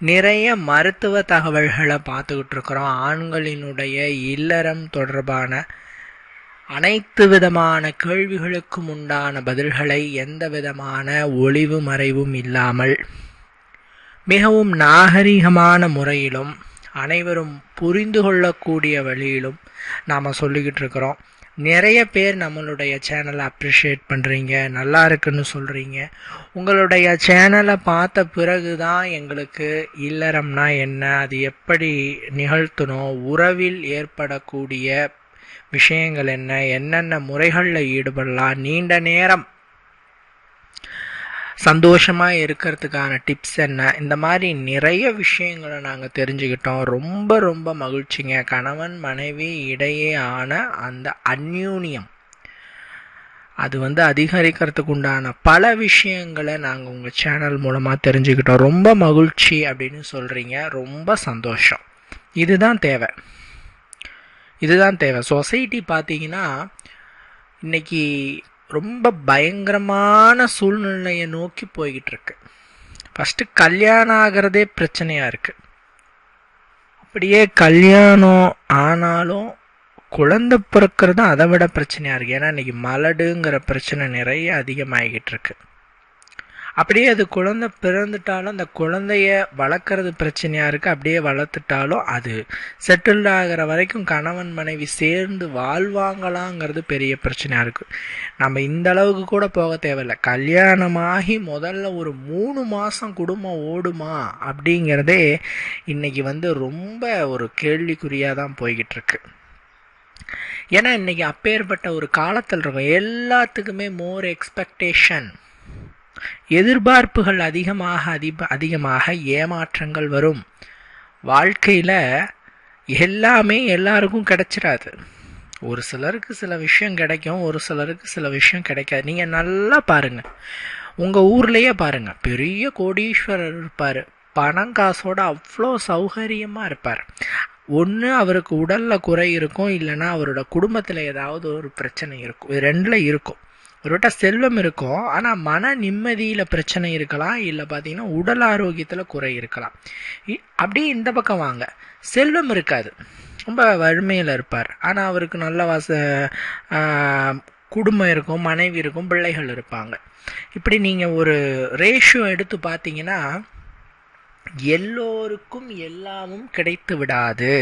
நிறைய மருத்துவ தகவல்களை பார்த்துக்கிட்டு இருக்கிறோம் ஆண்களினுடைய இல்லறம் தொடர்பான அனைத்து விதமான கேள்விகளுக்கும் உண்டான பதில்களை எந்த விதமான ஒளிவு மறைவும் இல்லாமல் மிகவும் நாகரிகமான முறையிலும் அனைவரும் புரிந்து கொள்ளக்கூடிய வழியிலும் நாம் சொல்லிக்கிட்டு இருக்கிறோம் நிறைய பேர் நம்மளுடைய சேனலை அப்ரிஷியேட் பண்ணுறீங்க நல்லா இருக்குன்னு சொல்கிறீங்க உங்களுடைய சேனலை பார்த்த பிறகு தான் எங்களுக்கு இல்லறம்னா என்ன? அது எப்படி நிகழ்த்தணும்? உறவில் ஏற்படக்கூடிய விஷயங்கள் என்ன? என்னென்ன முறைகளில் ஈடுபடலாம்? நீண்ட நேரம் சந்தோஷமாக இருக்கிறதுக்கான டிப்ஸ் என்ன இந்த மாதிரி நிறைய விஷயங்களை நாங்கள் தெரிஞ்சுக்கிட்டோம். ரொம்ப ரொம்ப மகிழ்ச்சிங்க. கணவன் மனைவி இடையே ஆன அந்த அந்யூனியம் அது வந்து அதிகரிக்கிறதுக்கு உண்டான பல விஷயங்களை நாங்கள் உங்கள் சேனல் மூலமாக தெரிஞ்சுக்கிட்டோம். ரொம்ப மகிழ்ச்சி அப்படின்னு சொல்கிறீங்க ரொம்ப சந்தோஷம். இதுதான் தேவை. இதுதான் தேவை. சொசைட்டி பார்த்தீங்கன்னா இன்றைக்கி ரொம்ப பயங்கரமான சூழ்நிலையை நோக்கி போய்கிட்டு இருக்கு ஃபஸ்ட்டு கல்யாணம் ஆகிறதே பிரச்சனையாக இருக்குது அப்படியே கல்யாணம் ஆனாலும் குழந்தை பிறக்கிறது அதை விட பிரச்சனையாக இருக்குது ஏன்னா இன்றைக்கி மலடுங்கிற பிரச்சனை நிறைய அதிகமாகிக்கிட்டு இருக்குது அப்படியே அது குழந்தை பிறந்துட்டாலும் அந்த குழந்தைய வளர்க்குறது பிரச்சனையாக இருக்குது அப்படியே வளர்த்துட்டாலும் அது செட்டில் ஆகிற வரைக்கும் கணவன் மனைவி சேர்ந்து வாழ்வாங்களாங்கிறது பெரிய பிரச்சனையாக இருக்குது நம்ம இந்த அளவுக்கு கூட போக தேவையில்லை. கல்யாணமாகி முதல்ல ஒரு மூணு மாதம் குடும்பம் ஓடுமா அப்படிங்கிறதே இன்னைக்கு வந்து ரொம்ப ஒரு கேள்விக்குறியாக தான் போய்கிட்டு இருக்கு. ஏன்னா இன்றைக்கி அப்பேற்பட்ட ஒரு காலத்தில் இருக்கும் எல்லாத்துக்குமே மோர் எக்ஸ்பெக்டேஷன் எதிர்பார்ப்புகள் அதிகமாக அதிக அதிகமாக ஏமாற்றங்கள் வரும். வாழ்க்கையில் எல்லாமே எல்லாருக்கும் கிடைச்சிடாது ஒரு சிலருக்கு சில விஷயம் கிடைக்கும் ஒரு சிலருக்கு சில விஷயம் கிடைக்காது. நீங்கள் நல்லா பாருங்கள் உங்கள் ஊர்லேயே பாருங்கள் பெரிய கோடீஸ்வரர் இருப்பார். பணம் காசோட அவ்வளோ சௌகரியமாக இருப்பார். ஒன்று அவருக்கு உடலில் குறை இருக்கும் இல்லைன்னா அவரோட குடும்பத்தில் ஏதாவது ஒரு பிரச்சனை இருக்கும் ரெண்டில் இருக்கும். ஒருவட்ட செல்வம் இருக்கும் ஆனால் மன நிம்மதியில் பிரச்சனை இருக்கலாம் இல்லை பார்த்தீங்கன்னா உடல் ஆரோக்கியத்தில் குறை இருக்கலாம். அப்படியே இந்த பக்கம் வாங்க. செல்வம் இருக்காது. ரொம்ப வறுமையில் இருப்பார். ஆனால் அவருக்கு நல்ல வச குடும்பம் இருக்கும் மனைவி இருக்கும் பிள்ளைகள் இருப்பாங்க. இப்படி நீங்கள் ஒரு ரேஷியோ எடுத்து பார்த்தீங்கன்னா எல்லோருக்கும் எல்லாமும் கிடைத்து விடாது.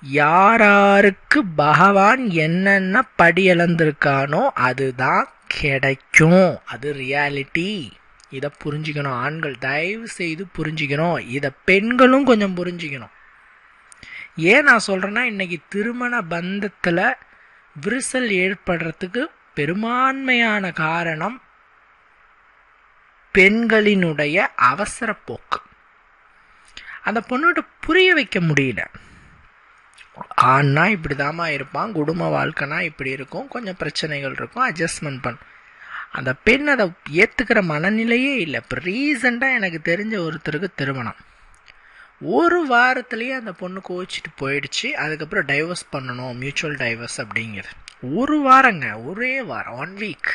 யாராருக்கு பகவான் என்னென்ன படி இழந்திருக்கானோ அதுதான் கிடைக்கும். அது ரியாலிட்டி இதை புரிஞ்சுக்கணும். ஆண்கள் தயவு செய்து புரிஞ்சுக்கணும். இதை பெண்களும் கொஞ்சம் புரிஞ்சுக்கணும். ஏன் நான் சொல்கிறேன்னா இன்றைக்கி திருமண பந்தத்தில் விரிசல் ஏற்படுறதுக்கு பெரும்பான்மையான காரணம் பெண்களினுடைய அவசரப்போக்கு. அந்த பொண்ணுகிட்ட புரிய வைக்க முடியல. ஆண்னா இப்படி தாமா இருப்பான் குடும்ப வாழ்க்கைனா இப்படி இருக்கும் கொஞ்சம் பிரச்சனைகள் இருக்கும் அட்ஜஸ்ட்மெண்ட் பண்ண. அந்த பெண் அதை ஏற்றுக்கிற மனநிலையே இல்லை. இப்போ ரீசண்டாக எனக்கு தெரிஞ்ச ஒருத்தருக்கு திருமணம். ஒரு வாரத்துலேயே அந்த பொண்ணு கோச்சிட்டு போயிடுச்சு அதுக்கப்புறம் டைவர்ஸ் பண்ணணும் மியூச்சுவல் டைவர்ஸ் அப்படிங்கிறது. ஒரு வாரங்க ஒரே வாரம் ஒன் வீக்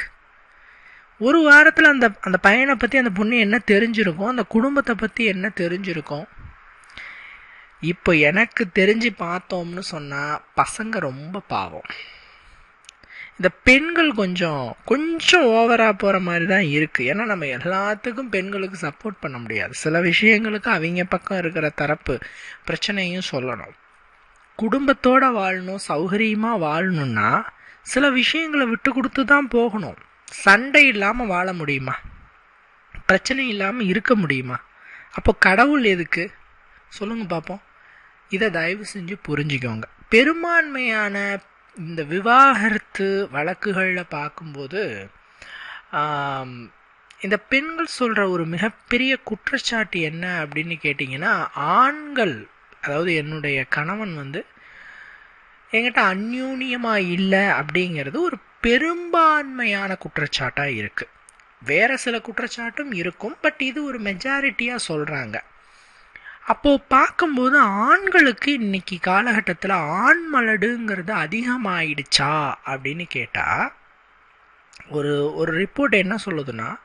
ஒரு வாரத்தில் அந்த அந்த பையனை பற்றி அந்த பொண்ணு என்ன தெரிஞ்சிருக்கும் அந்த குடும்பத்தை பற்றி என்ன தெரிஞ்சிருக்கும் இப்போ எனக்கு தெரிஞ்சு பார்த்தோம்னு சொன்னால் பசங்க ரொம்ப பாவம். இந்த பெண்கள் கொஞ்சம் கொஞ்சம் ஓவராக போகிற மாதிரி தான் இருக்குது ஏன்னா நம்ம எல்லாத்துக்கும் பெண்களுக்கு சப்போர்ட் பண்ண முடியாது. சில விஷயங்களுக்கு அவங்க பக்கம் இருக்கிற தரப்பு பிரச்சனையும் சொல்லணும். குடும்பத்தோடு வாழணும் சௌகரியமாக வாழணும்னா சில விஷயங்களை விட்டு கொடுத்து தான் போகணும். சண்டை இல்லாமல் வாழ முடியுமா? பிரச்சனை இல்லாமல் இருக்க முடியுமா? அப்போ கடவுள் எதுக்கு? சொல்லுங்கள் பார்ப்போம் இதை தயவு செஞ்சு புரிஞ்சுக்கோங்க. பெரும்பான்மையான இந்த விவாகரத்து வழக்குகளில் பார்க்கும்போது இந்த பெண்கள் சொல்கிற ஒரு மிகப்பெரிய குற்றச்சாட்டு என்ன அப்படின்னு கேட்டிங்கன்னா ஆண்கள் அதாவது என்னுடைய கணவன் வந்து என்கிட்ட அந்யூன்யமாக இல்லை அப்படிங்கிறது ஒரு பெரும்பான்மையான குற்றச்சாட்டாக இருக்குது வேறு சில குற்றச்சாட்டும் இருக்கும் பட் இது ஒரு மெஜாரிட்டியாக சொல்கிறாங்க அப்போது பார்க்கும்போது ஆண்களுக்கு இன்னைக்கு காலகட்டத்தில் ஆண் மலடுங்கிறது அதிகமாயிடுச்சா அப்படின்னு கேட்டால் ஒரு ஒரு ரிப்போர்ட் என்ன சொல்லுதுன்னா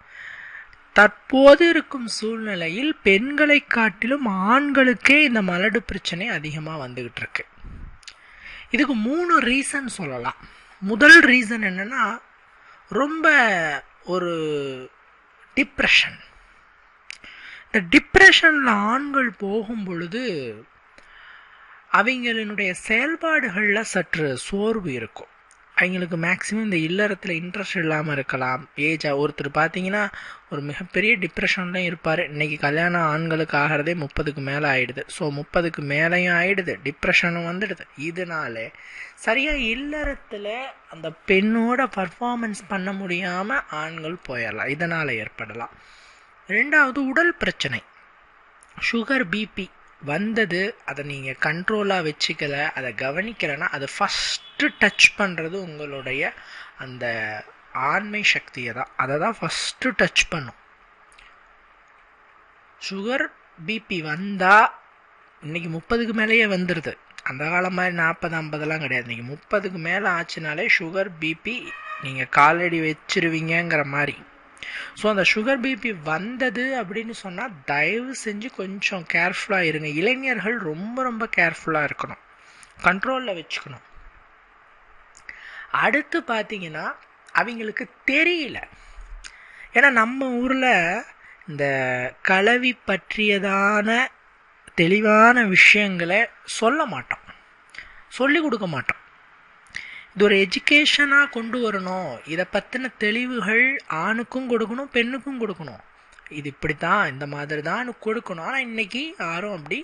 தற்போது இருக்கும் சூழ்நிலையில் பெண்களை காட்டிலும் ஆண்களுக்கே இந்த மலடு பிரச்சனை அதிகமாக வந்துக்கிட்டு இருக்கு. இதுக்கு மூணு ரீசன் சொல்லலாம். முதல் ரீசன் என்னென்னா ரொம்ப ஒரு டிப்ரெஷன் இந்த டிப்ரெஷனில் ஆண்கள் போகும் பொழுது அவங்களினுடைய செயல்பாடுகளில் சற்று சோர்வு இருக்கும். அவங்களுக்கு மேக்ஸிமம் இந்த இல்லறத்தில் இன்ட்ரெஸ்ட் இல்லாமல் இருக்கலாம். ஏஜாக ஒருத்தர் பார்த்தீங்கன்னா ஒரு மிகப்பெரிய டிப்ரெஷன்லாம் இருப்பார். இன்றைக்கி கல்யாணம் ஆண்களுக்கு ஆகிறதே முப்பதுக்கு மேலே ஆகிடுது ஸோ முப்பதுக்கு மேலேயும் ஆகிடுது டிப்ரெஷனும் வந்துடுது. இதனால சரியாக இல்லறத்தில் அந்த பெண்ணோட பர்ஃபார்மன்ஸ் பண்ண முடியாமல் ஆண்கள் போயிடலாம். இதனால் ஏற்படலாம். ரெண்டாவது உடல் பிரச்சனை. சுகர் பிபி வந்தது அதை நீங்கள் கண்ட்ரோலாக வச்சுக்கல அதை கவனிக்கலைன்னா அதை ஃபஸ்ட்டு டச் பண்ணுறது உங்களுடைய அந்த ஆண்மை சக்தியை தான். அதை தான் ஃபஸ்ட்டு டச் பண்ணும். சுகர் பிபி வந்தால் இன்றைக்கி முப்பதுக்கு மேலேயே வந்துடுது அந்த காலம் மாதிரி நாற்பது ஐம்பதெல்லாம் கிடையாது. இன்றைக்கி முப்பதுக்கு மேலே ஆச்சுனாலே சுகர் பிபி நீங்கள் காலடி வச்சிருவீங்கங்கிற மாதிரி. ஸோ அந்த சுகர் பிபி வந்தது அப்படின்னு சொன்னால் தயவு செஞ்சு கொஞ்சம் கேர்ஃபுல்லாக இருங்க. இளைஞர்கள் ரொம்ப ரொம்ப கேர்ஃபுல்லாக இருக்கணும். கண்ட்ரோலில் வச்சுக்கணும். அடுத்து பார்த்தீங்கன்னா அவங்களுக்கு தெரியல. ஏன்னா நம்ம ஊரில் இந்த கலவி பற்றியதான தெளிவான விஷயங்களை சொல்ல மாட்டோம். சொல்லி கொடுக்க மாட்டோம். இது ஒரு எஜுகேஷனாக கொண்டு வரணும். இதை பற்றின தெளிவுகள் ஆணுக்கும் கொடுக்கணும் பெண்ணுக்கும் கொடுக்கணும். இது இப்படி தான் இந்த மாதிரி தான் கொடுக்கணும். ஆனால் இன்றைக்கி யாரும் அப்படி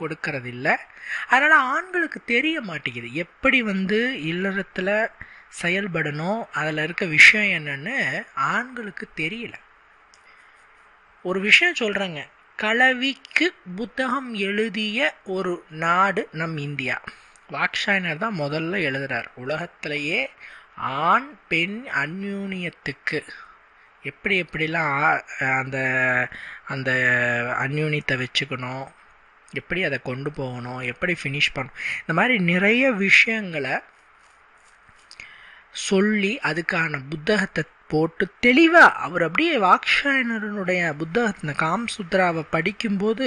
கொடுக்கறதில்ல. அதனால் ஆண்களுக்கு தெரிய மாட்டேங்குது. எப்படி வந்து இல்லறத்தில் செயல்படணும் அதில் இருக்க விஷயம் என்னன்னு ஆண்களுக்கு தெரியல. ஒரு விஷயம் சொல்கிறேங்க கலவிக்கு புத்தகம் எழுதிய ஒரு நாடு நம் இந்தியா. வாக்ஷாயனர் தான் முதல்ல எழுதுறார். உலகத்திலேயே ஆண் பெண் அந்யூனியத்துக்கு. எப்படி எப்படிலாம் அந்த அந்த அந்யூனியத்தை வச்சுக்கணும்? எப்படி அதை கொண்டு போகணும்? எப்படி ஃபினிஷ் பண்ணணும்? இந்த மாதிரி நிறைய விஷயங்களை சொல்லி அதுக்கான புத்தகத்தை போட்டு தெளிவாக அவர் அப்படியே வாக்ஷாயனருடைய புத்தகத்தின காம்சுத்ராவை படிக்கும்போது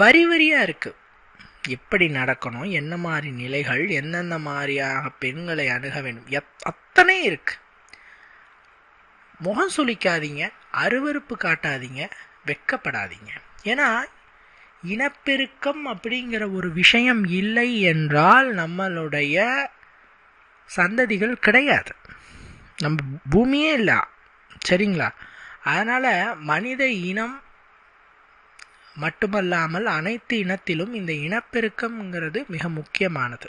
வரி வரியாக இருக்குது எப்படி நடக்கணும் என்ன மாதிரி நிலைகள் எந்தெந்த மாதிரியாக பெண்களை அணுக வேண்டும். எத் அத்தனை இருக்கு. முகம் சுளிக்காதீங்க அருவறுப்பு காட்டாதீங்க வெக்கப்படாதீங்க. ஏன்னா இனப்பெருக்கம் அப்படிங்கிற ஒரு விஷயம் இல்லை என்றால் நம்மளுடைய சந்ததிகள் கிடையாது. நம்ம பூமியே இல்லை. சரிங்களா? அதனால் மனித இனம் மட்டுமல்லாமல் அனைத்து இனத்திலும் இந்த இனப்பெருக்கம்ங்கிறது மிக முக்கியமானது.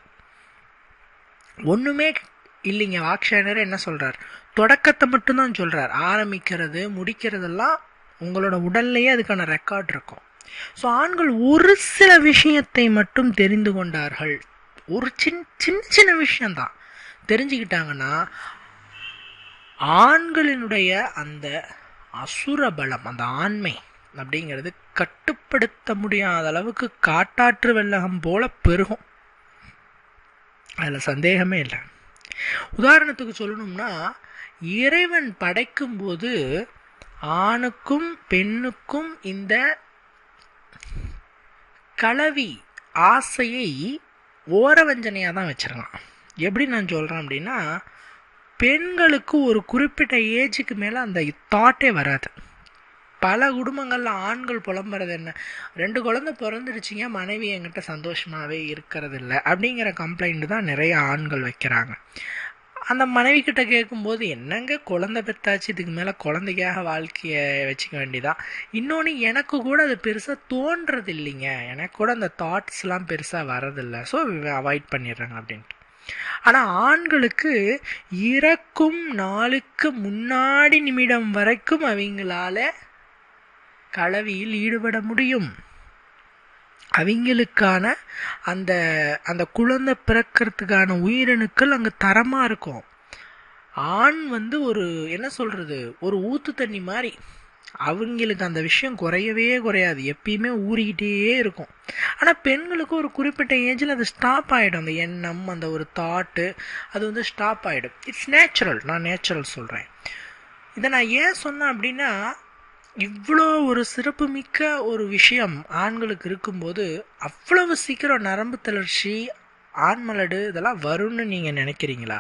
ஒன்றுமே இல்லைங்க வாக்ஷாயனர் என்ன சொல்கிறார் தொடக்கத்தை மட்டும்தான் சொல்கிறார் ஆரம்பிக்கிறது முடிக்கிறதெல்லாம் உங்களோட உடல்லையே அதுக்கான ரெக்கார்ட் இருக்கும். ஸோ ஆண்கள் ஒரு சில விஷயத்தை மட்டும் தெரிந்து கொண்டார்கள். ஒரு சின் சின்ன சின்ன விஷயந்தான் தெரிஞ்சுக்கிட்டாங்கன்னா ஆண்களினுடைய அந்த அசுர பலம் அந்த ஆண்மை அப்படிங்கிறது கட்டுப்படுத்த முடியாத அளவுக்கு காட்டாற்று வெள்ளகம் போல பெருகும். அதில் சந்தேகமே இல்லை. உதாரணத்துக்கு சொல்லணும்னா இறைவன் படைக்கும்போது ஆணுக்கும் பெண்ணுக்கும் இந்த கலவி ஆசையை ஓரவஞ்சனையாக தான் வச்சிருக்கலாம் எப்படி நான் சொல்கிறேன் அப்படின்னா பெண்களுக்கு ஒரு குறிப்பிட்ட ஏஜுக்கு மேலே அந்த தாட்டே வராது. பல குடும்பங்களில் ஆண்கள் புலம்புறது என்ன? ரெண்டு குழந்தை பிறந்துருச்சிங்க மனைவி என்கிட்ட சந்தோஷமாகவே இருக்கிறது இல்லை அப்படிங்கிற கம்ப்ளைண்ட் தான் நிறைய ஆண்கள் வைக்கிறாங்க. அந்த மனைவி கிட்ட கேட்கும்போது என்னங்க குழந்தை பெத்தாச்சு இதுக்கு மேலே குழந்தைக்காக வாழ்க்கையை வச்சுக்க வேண்டியதான் இன்னொன்று எனக்கு கூட அது பெருசாக தோன்றது இல்லைங்க எனக்கு கூட அந்த தாட்ஸ்லாம் பெருசாக வரதில்லை ஸோ அவாய்ட் பண்ணிடுறாங்க அப்படின்ட்டு. ஆனால் ஆண்களுக்கு இறக்கும் நாளுக்கு முன்னாடி நிமிடம் வரைக்கும் அவங்களால கலவியில் ஈடுபட முடியும். அவங்களுக்கான அந்த அந்த குழந்தை பிறக்கிறதுக்கான உயிரணுக்கள் அங்கே தரமாக இருக்கும். ஆண் வந்து ஒரு என்ன சொல்கிறது ஒரு ஊத்து தண்ணி மாதிரி அவங்களுக்கு அந்த விஷயம் குறையவே குறையாது. எப்பயுமே ஊறிக்கிட்டே இருக்கும். ஆனால் பெண்களுக்கு ஒரு குறிப்பிட்ட ஏஜில் அது ஸ்டாப் ஆகிடும் அந்த எண்ணம் அந்த ஒரு தாட்டு அது வந்து ஸ்டாப் ஆகிடும் இட்ஸ் நேச்சுரல் நான் நேச்சுரல் சொல்கிறேன் இதை நான் ஏன் சொன்னேன் அப்படின்னா இவ்வளோ ஒரு சிறப்புமிக்க ஒரு விஷயம் ஆண்களுக்கு இருக்கும்போது அவ்வளவு சீக்கிரம் நரம்பு தளர்ச்சி ஆண்மலடு இதெல்லாம் வரும்னு நீங்கள் நினைக்கிறீங்களா?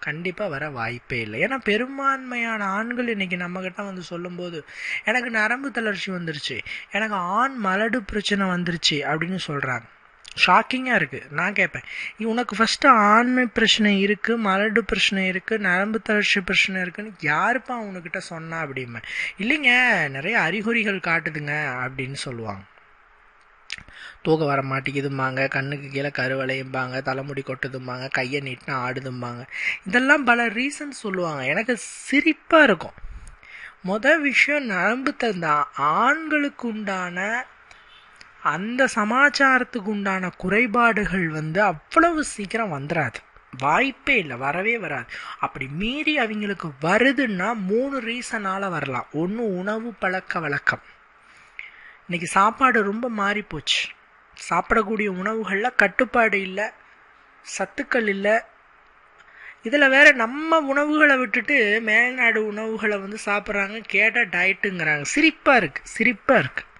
கண்டிப்பாக வர வாய்ப்பே இல்லை. ஏன்னா பெரும்பான்மையான ஆண்கள் இன்றைக்கி நம்மக்கிட்ட வந்து சொல்லும்போது எனக்கு நரம்பு தளர்ச்சி வந்துருச்சு. எனக்கு ஆண் மலடு பிரச்சனை வந்துருச்சு அப்படின்னு சொல்கிறாங்க ஷாக்கிங்காக இருக்குது நான் கேட்பேன் உனக்கு ஃபஸ்ட்டு ஆண்மை பிரச்சனை இருக்குது மலடு பிரச்சனை இருக்குது நரம்பு தளர்ச்சி பிரச்சனை இருக்குன்னு யாருப்பா அவனுக்கிட்ட சொன்னா அப்படிம்பேன் இல்லைங்க நிறைய அறிகுறிகள் காட்டுதுங்க அப்படின்னு சொல்லுவாங்க. தூக்கம் வர மாட்டேங்குதும்பாங்க கண்ணுக்கு கீழே கருவளையும்பாங்க தலைமுடி கொட்டுதும்பாங்க கையை நீட்டினா ஆடுதும்பாங்க. இதெல்லாம் பல ரீசன் சொல்லுவாங்க. எனக்கு சிரிப்பாக இருக்கும். மொதல் விஷயம் நரம்பு தந்த ஆண்களுக்கு உண்டான அந்த சமாச்சாரத்துக்கு உண்டான குறைபாடுகள் வந்து அவ்வளவு சீக்கிரம் வந்துடாது வாய்ப்பே இல்லை வரவே வராது. அப்படி மீறி அவங்களுக்கு வருதுன்னா மூணு ரீசனால் வரலாம். ஒன்று உணவு பழக்க வழக்கம். இன்றைக்கி சாப்பாடு ரொம்ப மாறி போச்சு. சாப்பிடக்கூடிய உணவுகளில் கட்டுப்பாடு இல்லை சத்துக்கள் இல்லை. இதில் வேற நம்ம உணவுகளை விட்டுட்டு மேல்நாடு உணவுகளை வந்து சாப்பிட்றாங்க கேட்டால் டயட்டுங்கிறாங்க சிரிப்பாக இருக்குது சிரிப்பாக இருக்குது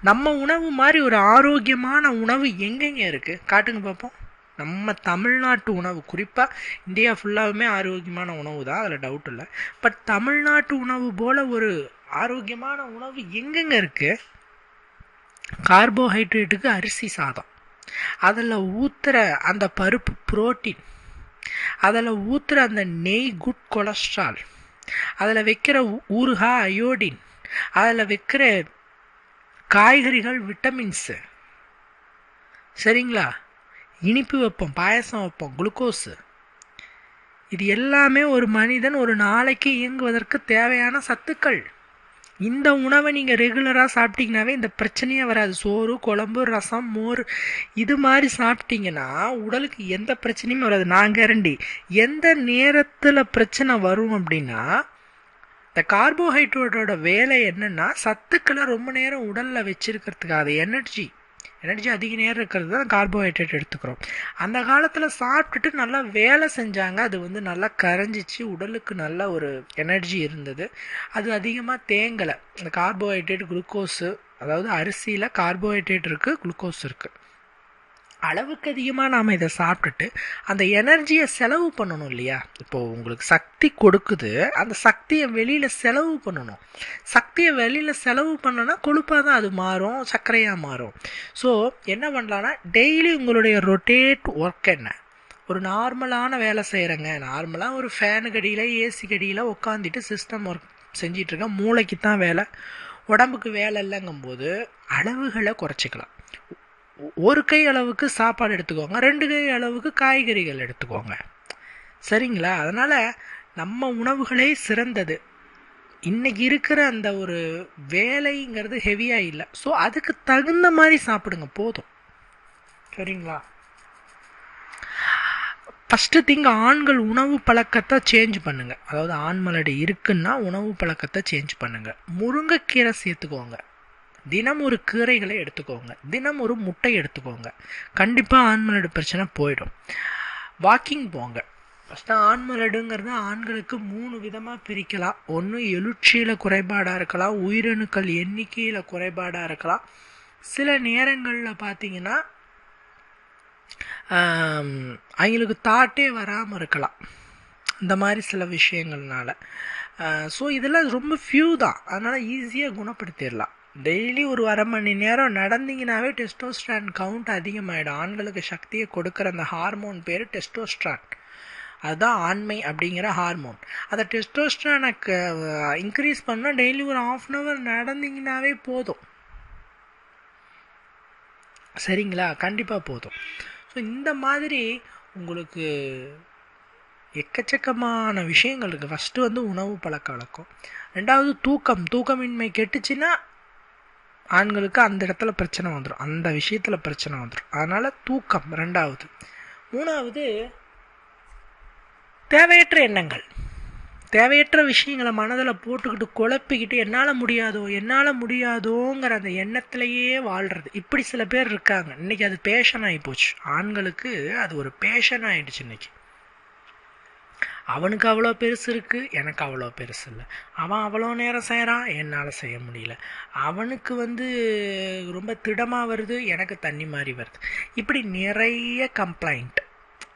நம்ம உணவு மாதிரி ஒரு ஆரோக்கியமான உணவு எங்கெங்க இருக்குது காட்டுங்க பார்ப்போம் நம்ம தமிழ்நாட்டு உணவு குறிப்பாக இந்தியா ஃபுல்லாகவுமே ஆரோக்கியமான உணவு தான் அதில் டவுட் இல்லை. பட் தமிழ்நாட்டு உணவு போல் ஒரு ஆரோக்கியமான உணவு எங்கெங்க இருக்குது கார்போஹைட்ரேட்டுக்கு அரிசி சாதம். அதில் ஊற்றுற அந்த பருப்பு புரோட்டீன். அதில் ஊற்றுற அந்த நெய் குட் கொலஸ்ட்ரால் அதில் வைக்கிற ஊறுகாய் அயோடின் அதில் வைக்கிற காய்கறிகள் விட்டமின்ஸு சரிங்களா? இனிப்பு வைப்போம் பாயசம் வைப்போம் குளுக்கோஸு. இது எல்லாமே ஒரு மனிதன் ஒரு நாளைக்கு இயங்குவதற்கு தேவையான சத்துக்கள். இந்த உணவை நீங்கள் ரெகுலராக சாப்பிட்டீங்கனாவே இந்த பிரச்சனையே வராது. சோறு குழம்பு ரசம் மோர் இது மாதிரி சாப்பிட்டீங்கன்னா உடலுக்கு எந்த பிரச்சனையும் வராது. நான் கேரண்டி எந்த நேரத்தில் பிரச்சனை வரும் அப்படின்னா இந்த கார்போஹைட்ரேட்டோட வேலை என்னென்னா சத்துக்களை ரொம்ப நேரம் உடலில் வச்சுருக்கிறதுக்கு அது எனர்ஜி எனர்ஜி அதிக நேரம் இருக்கிறது தான் கார்போஹைட்ரேட் எடுத்துக்கிறோம். அந்த காலத்தில் சாப்பிட்டுட்டு நல்லா வேலை செஞ்சாங்க. அது வந்து நல்லா கரைஞ்சிச்சு. உடலுக்கு நல்ல ஒரு எனர்ஜி இருந்தது. அது அதிகமாக தேங்கலை. இந்த கார்போஹைட்ரேட் குளுக்கோஸு அதாவது அரிசியில் கார்போஹைட்ரேட் இருக்குது குளுக்கோஸ் இருக்குது அளவுக்கு அதிகமாக நாம் இதை சாப்பிட்டுட்டு அந்த எனர்ஜியை செலவு பண்ணணும் இல்லையா? இப்போது உங்களுக்கு சக்தி கொடுக்குது அந்த சக்தியை வெளியில் செலவு பண்ணணும். சக்தியை வெளியில் செலவு பண்ணோன்னா கொழுப்பாக தான் அது மாறும் சர்க்கரையாக மாறும். ஸோ என்ன பண்ணலான்னா டெய்லி உங்களுடைய ரொட்டேட் ஒர்க் என்ன? ஒரு நார்மலான வேலை செய்கிறேங்க நார்மலாக ஒரு ஃபேனு கடியில் ஏசி கடியில் உட்காந்துட்டு சிஸ்டம் ஒர்க் செஞ்சிட்ருக்கேன் மூளைக்கு தான் வேலை. உடம்புக்கு வேலை இல்லைங்கும்போது அளவுகளை குறைச்சிக்கலாம். ஒரு கை அளவுக்கு சாப்பாடு எடுத்துக்கோங்க ரெண்டு கை அளவுக்கு காய்கறிகள் எடுத்துக்கோங்க. சரிங்களா? அதனால் நம்ம உணவுகளே சிறந்தது. இன்றைக்கி இருக்கிற அந்த ஒரு வேலைங்கிறது ஹெவியாக இல்லை. ஸோ அதுக்கு தகுந்த மாதிரி சாப்பிடுங்க போதும். சரிங்களா? ஃபஸ்ட்டு திங் ஆண்கள் உணவு பழக்கத்தை சேஞ்ச் பண்ணுங்கள் அதாவது ஆண்மலடி இருக்குன்னா உணவு பழக்கத்தை சேஞ்ச் பண்ணுங்கள் முருங்கைக்கீரை சேர்த்துக்கோங்க. தினம் ஒரு கீரைகளை எடுத்துக்கோங்க. தினம் ஒரு முட்டை எடுத்துக்கோங்க. கண்டிப்பாக ஆண்மலடு பிரச்சனை போயிடும். வாக்கிங் போங்க. ஃபஸ்ட்டு ஆண்மலடுங்கிறது ஆண்களுக்கு மூணு விதமாக பிரிக்கலாம். ஒன்று எழுச்சியில் குறைபாடாக இருக்கலாம். உயிரணுக்கள் எண்ணிக்கையில் குறைபாடாக இருக்கலாம். சில நேரங்களில் பார்த்தீங்கன்னா அவங்களுக்கு தாட்டே வராமல் இருக்கலாம். இந்த மாதிரி சில விஷயங்கள்னால. ஸோ இதெல்லாம் ரொம்ப ஃபியூ தான். அதனால் ஈஸியாக குணப்படுத்திடலாம். டெய்லி ஒரு அரை மணி நேரம் நடந்தீங்கனாவே டெஸ்டோஸ்ட்ரான் கவுண்ட் அதிகமாகிடும் ஆண்களுக்கு சக்தியை கொடுக்குற அந்த ஹார்மோன் பேர் டெஸ்டோஸ்ட்ரான். அதுதான் ஆண்மை அப்படிங்கிற ஹார்மோன் அதை டெஸ்டோஸ்ட்ரானை இன்க்ரீஸ் பண்ணால் டெய்லி ஒரு ஆஃப் அன் ஹவர் நடந்தீங்கனாவே போதும். சரிங்களா? கண்டிப்பாக போதும். ஸோ இந்த மாதிரி உங்களுக்கு எக்கச்சக்கமான விஷயங்கள் இருக்குது ஃபஸ்ட்டு வந்து உணவு பழக்க வழக்கம். ரெண்டாவது தூக்கம். தூக்கமின்மை கெட்டுச்சுன்னா ஆண்களுக்கு அந்த இடத்துல பிரச்சனை வந்துடும் அந்த விஷயத்தில் பிரச்சனை வந்துடும் அதனால் தூக்கம் ரெண்டாவது. மூணாவது தேவையற்ற எண்ணங்கள். தேவையற்ற விஷயங்களை மனதில் போட்டுக்கிட்டு குழப்பிக்கிட்டு என்னால் முடியாதோ என்னால் முடியாதோங்கிற அந்த எண்ணத்திலேயே வாழ்கிறது இப்படி சில பேர் இருக்காங்க. இன்றைக்கி அது பேஷன் ஆகி போச்சு. ஆண்களுக்கு அது ஒரு பேஷன் ஆகிடுச்சு இன்றைக்கி அவனுக்கு அவ்வளோ பெருசு இருக்குது எனக்கு அவ்வளோ பெருசு இல்லை. அவன் அவ்வளோ நேரம் செய்கிறான் என்னால் செய்ய முடியல. அவனுக்கு வந்து ரொம்ப திடமாக வருது எனக்கு தண்ணி மாதிரி வருது. இப்படி நிறைய கம்ப்ளைண்ட்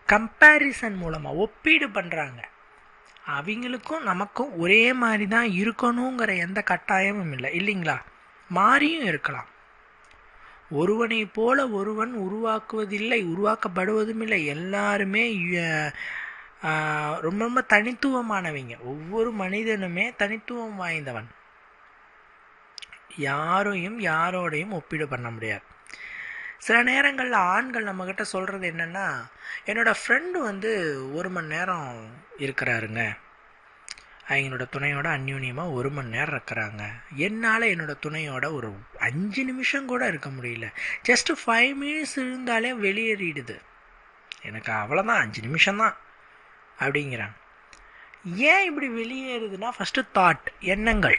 கம்பேரிசன் மூலமாக ஒப்பீடு பண்ணுறாங்க அவங்களுக்கும் நமக்கும் ஒரே மாதிரி தான் இருக்கணுங்கிற எந்த கட்டாயமும் இல்லை. இல்லைங்களா? மாறியும் இருக்கலாம். ஒருவனை போல ஒருவன் உருவாக்குவதில்லை உருவாக்கப்படுவதும் இல்லை. எல்லாருமே ரொம்ப ரொம்ப தனித்துவமானவங்க. ஒவ்வொரு மனிதனுமே தனித்துவம் வாய்ந்தவன். யாரையும் யாரோடையும் ஒப்பீடு பண்ண முடியாது. சில நேரங்களில் ஆண்கள் நம்மக்கிட்ட சொல்கிறது என்னென்னா என்னோடய ஃப்ரெண்டு வந்து ஒரு மணி நேரம் இருக்கிறாருங்க. அவங்களோட துணையோட அந்யூன்யமாக ஒரு மணி நேரம் இருக்கிறாங்க. என்னால் என்னோடய துணையோட ஒரு அஞ்சு நிமிஷம் கூட இருக்க முடியல. ஜஸ்ட்டு ஃபைவ் மினிட்ஸ் இருந்தாலே வெளியேறிடுது. எனக்கு அவ்வளோதான் அஞ்சு நிமிஷம்தான். அப்படிங்கிறாங்க. ஏன் இப்படி வெளியேறுதுன்னா ஃபஸ்ட்டு தாட் எண்ணங்கள்.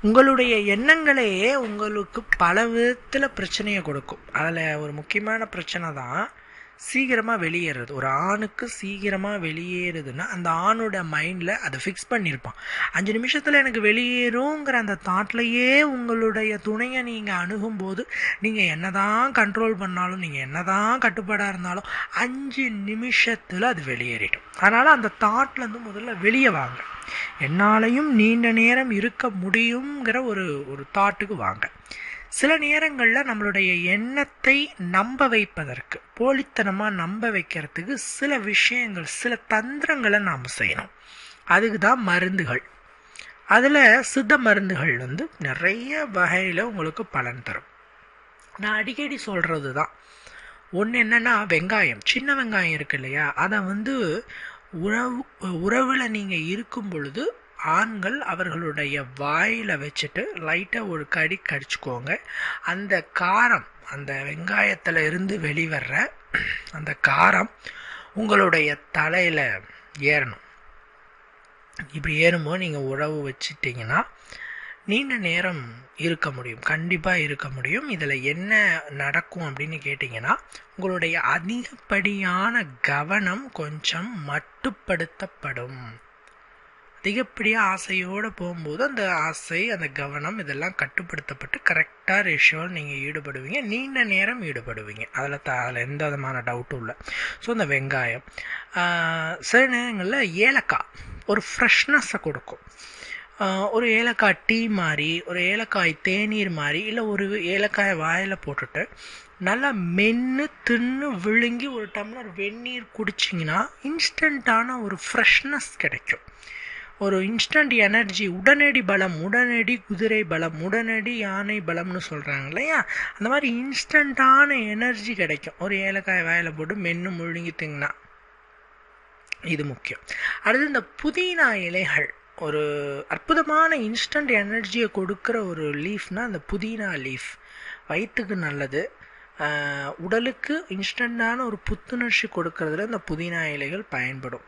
உங்களுடைய எண்ணங்களே உங்களுக்கு பல விதத்தில் பிரச்சனையை கொடுக்கும். அதில் ஒரு முக்கியமான பிரச்சனை தான் சீக்கிரமாக வெளியேறது. ஒரு ஆணுக்கு சீக்கிரமாக வெளியேறுதுன்னா அந்த ஆணோட மைண்டில் அதை ஃபிக்ஸ் பண்ணியிருப்பான் அஞ்சு நிமிஷத்தில் எனக்கு வெளியேறுங்கிற அந்த தாட்லையே உங்களுடைய துணையை நீங்கள் அணுகும்போது நீங்கள் என்ன தான் கண்ட்ரோல் பண்ணாலும் நீங்கள் என்ன தான் கட்டுப்பாடாக இருந்தாலும் அஞ்சு நிமிஷத்தில் அது வெளியேறிடும். அதனால் அந்த தாட்லேருந்து முதல்ல வெளியே வாங்க. என்னாலையும் நீண்ட நேரம் இருக்க முடியுங்கிற ஒரு ஒரு தாட்டுக்கு வாங்க. சில நேரங்களில் நம்மளுடைய எண்ணத்தை நம்ப வைப்பதற்கு போலித்தனமாக நம்ப வைக்கிறதுக்கு சில விஷயங்கள் சில தந்திரங்களை நாம் செய்யணும். அதுக்கு தான் மருந்துகள். அதில் சித்த மருந்துகள் வந்து நிறைய வகையில் உங்களுக்கு பலன் தரும். நான் அடிக்கடி சொல்கிறது தான். ஒன்று என்னென்னா வெங்காயம். சின்ன வெங்காயம் இருக்கு இல்லையா? அதை வந்து உறவு உறவில் நீங்கள் இருக்கும் பொழுது ஆண்கள் அவர்களுடைய வாயில் வச்சுட்டு லைட்டாக ஒரு கடி கடிச்சுக்கோங்க. அந்த காரம் அந்த வெங்காயத்தில் இருந்து வெளிவர்ற அந்த காரம் உங்களுடைய தலையில் ஏறணும். இப்படி ஏறும்போது நீங்கள் உழவு வச்சிட்டிங்கன்னா நீண்ட நேரம் இருக்க முடியும் கண்டிப்பாக இருக்க முடியும். இதில் என்ன நடக்கும் அப்படின்னு கேட்டிங்கன்னா உங்களுடைய அதிகப்படியான கவனம் கொஞ்சம் மட்டுப்படுத்தப்படும். அதிகப்படியாக ஆசையோடு போகும்போது அந்த ஆசை அந்த கவனம் இதெல்லாம் கட்டுப்படுத்தப்பட்டு கரெக்டாக ரேஷியோவில் நீங்கள் ஈடுபடுவீங்க. நீண்ட நேரம் ஈடுபடுவீங்க. அதில் த அதில் எந்த விதமான டவுட்டும் இல்லை. ஸோ இந்த வெங்காயம் சில நேரங்களில் ஏலக்காய் ஒரு ஃப்ரெஷ்னஸை கொடுக்கும். ஒரு ஏலக்காய் டீ மாதிரி ஒரு ஏலக்காய் தேநீர் மாதிரி இல்லை ஒரு ஏலக்காயை வாயில் போட்டுட்டு நல்லா மென்று தின்னு விழுங்கி ஒரு டம்ளர் வெந்நீர் குடிச்சிங்கன்னா இன்ஸ்டண்ட்டான ஒரு ஃப்ரெஷ்னஸ் கிடைக்கும். ஒரு இன்ஸ்டன்ட் எனர்ஜி உடனடி பலம் உடனடி குதிரை பலம் உடனடி யானை பலம்னு சொல்கிறாங்க இல்லையா? அந்த மாதிரி இன்ஸ்டண்ட்டான எனர்ஜி கிடைக்கும். ஒரு ஏலக்காய் வாயில் போட்டு மென்று முழுங்கிட்டிங்கன்னா இது முக்கியம். அடுத்து இந்த புதினா இலைகள். ஒரு அற்புதமான இன்ஸ்டன்ட் எனர்ஜியை கொடுக்குற ஒரு லீஃப்னால் அந்த புதினா லீஃப் வயிற்றுக்கு நல்லது. உடலுக்கு இன்ஸ்டண்ட்டான ஒரு புத்துணர்ச்சி கொடுக்கறதுல இந்த புதினா இலைகள் பயன்படும்.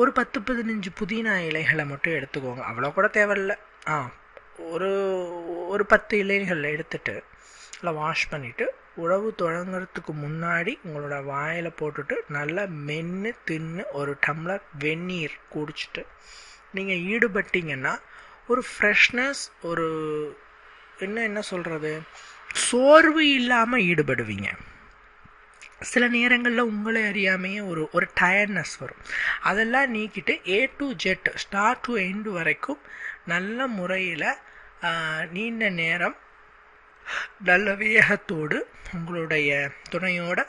ஒரு பத்து பதினஞ்சு புதினா இலைகளை மட்டும் எடுத்துக்கோங்க. அவ்வளோ கூட தேவையில்ல. ஆ ஒரு ஒரு பத்து இலைகள் எடுத்துட்டு நல்லா வாஷ் பண்ணிவிட்டு உழவு தொடங்குறதுக்கு முன்னாடி உங்களோட வாயில் போட்டுட்டு நல்லா மென்று தின்னு ஒரு டம்ளர் வெந்நீர் குடிச்சிட்டு நீங்கள் ஈடுபட்டீங்கன்னா ஒரு ஃப்ரெஷ்னஸ் ஒரு என்ன என்ன சொல்கிறது சோர்வு இல்லாமல் ஈடுபடுவீங்க. சில நேரங்களில் உங்களை அறியாமையே ஒரு ஒரு டயர்ட்னஸ் வரும். அதெல்லாம் நீக்கிட்டு A to Z start to end வரைக்கும் நல்ல முறையில் நீண்ட நேரம் நல்ல வேகத்தோடு உங்களுடைய துணையோட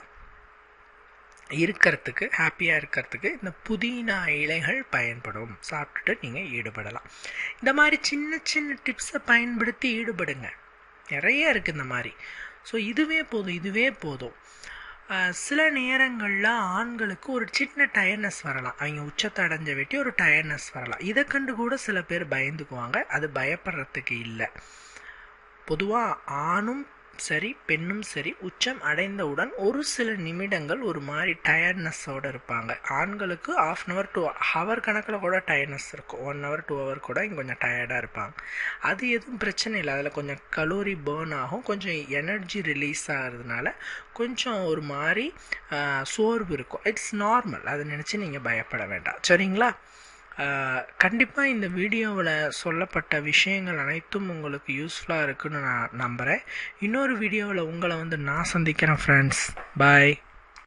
இருக்கிறதுக்கு ஹாப்பியாக இருக்கிறதுக்கு இந்த புதினா இலைகள் பயன்படும். சாப்பிட்டுட்டு நீங்கள் ஈடுபடலாம். இந்த மாதிரி சின்ன சின்ன டிப்ஸை பயன்படுத்தி ஈடுபடுங்க. நிறைய இருக்குது இந்த மாதிரி. ஸோ இதுவே போதும் இதுவே போதும். சில நேரங்களில் ஆண்களுக்கு ஒரு சின்ன டயர்னஸ் வரலாம். அவங்க உச்சத்தை அடைஞ்ச வெட்டி ஒரு டயர்னஸ் வரலாம். இதை கண்டு கூட சில பேர் பயந்துக்குவாங்க. அது பயப்படுறதுக்கு இல்லை. பொதுவாக ஆணும் சரி பெண்ணும் சரி உச்சம் அடைந்தவுடன் ஒரு சில நிமிடங்கள் ஒரு மாதிரி டயர்ட்னஸோடு இருப்பாங்க. ஆண்களுக்கு half an hour two hour கணக்கில் கூட டயர்ட்னஸ் இருக்கும். ஒன் ஹவர் டூ ஹவர் கூட இங்கே கொஞ்சம் டயர்டாக இருப்பாங்க. அது எதுவும் பிரச்சனை இல்லை. அதில் கொஞ்சம் கலோரி பேர்ன் ஆகும். கொஞ்சம் எனர்ஜி ரிலீஸ் ஆகிறதுனால கொஞ்சம் ஒரு மாதிரி சோர்வு இருக்கும். இட்ஸ் நார்மல் அதை நினச்சி நீங்கள் பயப்பட வேண்டாம். சரிங்களா? கண்டிப்பாக இந்த வீடியோவில் சொல்லப்பட்ட விஷயங்கள் அனைத்தும் உங்களுக்கு யூஸ்ஃபுல்லாக இருக்குன்னு நான் நம்புகிறேன் இன்னொரு வீடியோவில் உங்களை வந்து நான் சந்திக்கிறேன் ஃப்ரெண்ட்ஸ் பாய்